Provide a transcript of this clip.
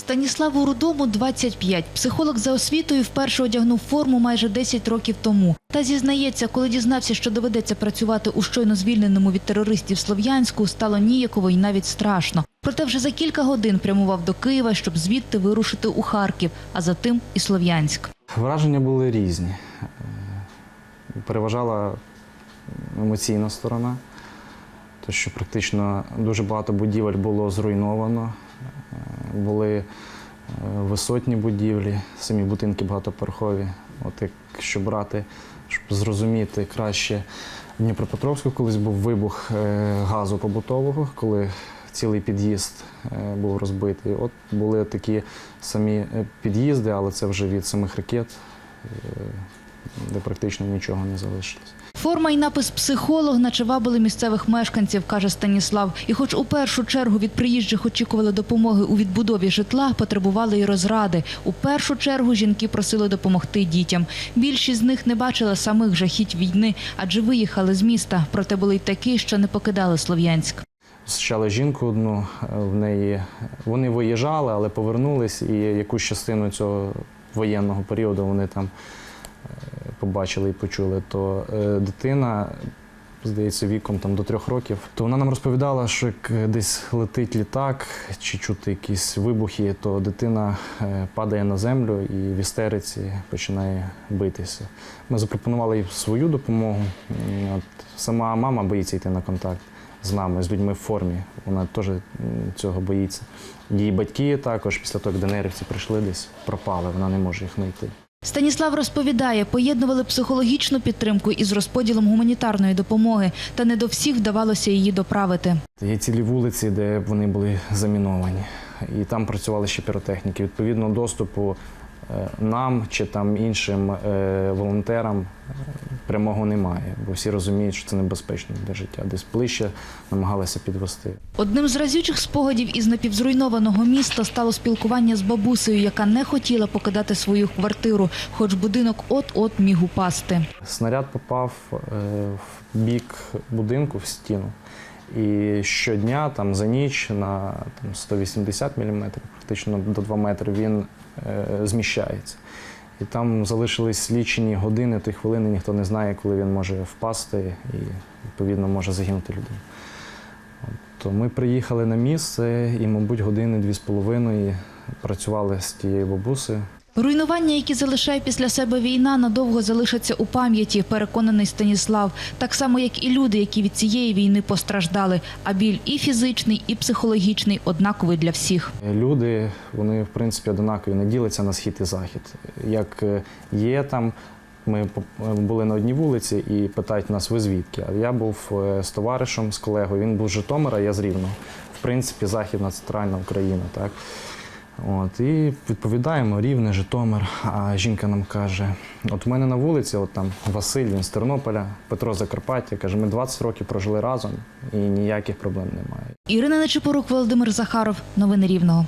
Станіславу Рудому 25. Психолог за освітою вперше одягнув форму майже 10 років тому. Та зізнається, коли дізнався, що доведеться працювати у щойно звільненому від терористів Слов'янську, стало ніяково і навіть страшно. Проте вже за кілька годин прямував до Києва, щоб звідти вирушити у Харків, а за тим і Слов'янськ. Враження були різні. Переважала емоційна сторона, то що практично дуже багато будівель було зруйновано, були е, висотні будівлі, самі будинки багатоповерхові. От якщо брати, щоб зрозуміти краще, в Дніпропетровську колись був вибух е, газу побутового, коли цілий під'їзд е, був розбитий. От були такі самі е, під'їзди, але це вже від самих ракет, е, де практично нічого не залишилось. Форма і напис психолог начевабили місцевих мешканців, каже Станіслав. І хоч у першу чергу від приїжджих очікували допомоги у відбудові житла, потребували і розради. У першу чергу жінки просили допомогти дітям. Більшість з них не бачила самих жахіть війни, адже виїхали з міста. Проте були й такі, що не покидали Слов'янськ. Зустрічали жінку одну, е, в неї вони виїжджали, але повернулись, і якусь частину цього воєнного періоду вони там е, побачили і почули. То е, дитина, здається, віком там до трьох років, то вона нам розповідала, що як десь летить літак чи чути якісь вибухи, то дитина е, падає на землю і в істериці починає битися. Ми запропонували їй свою допомогу. От, сама мама боїться йти на контакт з нами, з людьми в формі. Вона теж цього боїться. Її батьки також, після того, як ДНРівці прийшли десь, пропали, вона не може їх знайти. Станіслав розповідає, поєднували психологічну підтримку із розподілом гуманітарної допомоги, та не до всіх вдавалося її доправити. Є цілі вулиці, де вони були заміновані, і там працювали ще піротехніки. Відповідно, доступу е, нам чи там іншим е, волонтерам прямого немає, бо всі розуміють, що це небезпечно для життя. Десь ближче намагалися підвести. Одним з разючих спогадів із напівзруйнованого міста стало спілкування з бабусею, яка не хотіла покидати свою квартиру, хоч будинок от-от міг упасти. Снаряд попав е, в бік будинку в стіну. І щодня, там за ніч на там, 180 мм, практично до 2 метри, він е, зміщається. І там залишились лічені години, ті хвилини, ніхто не знає, коли він може впасти і, відповідно, може загинути людина. То ми приїхали на місце і, мабуть, години дві з половиною працювали з тією бабусею. Руйнування, які залишає після себе війна, надовго залишаться у пам'яті, переконаний Станіслав. Так само, як і люди, які від цієї війни постраждали. А біль і фізичний, і психологічний однаковий для всіх. Люди, вони в принципі однакові, не діляться на схід і захід. Як е, є там, ми були на одній вулиці і питають нас, ви звідки? А я був е, з товаришем, з колегою. Він був з Житомира, я з Рівного. В принципі, Західна центральна Україна. Так? От, і відповідаємо рівне, Житомир. А жінка нам каже: от у мене на вулиці, от там Василь, він з Тернополя, Петро Закарпаття. Каже, ми 20 років прожили разом і ніяких проблем немає. Ірина Нечипорук, Володимир Захаров. Новини Рівного.